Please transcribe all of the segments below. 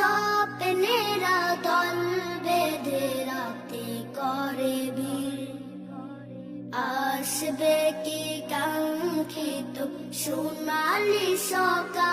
স্বপ্নেরা দল বেঁধে রাতে করে ভিড় আসবে কি কাঙ্ক্ষিত? সোনালি সকাল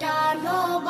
কাছে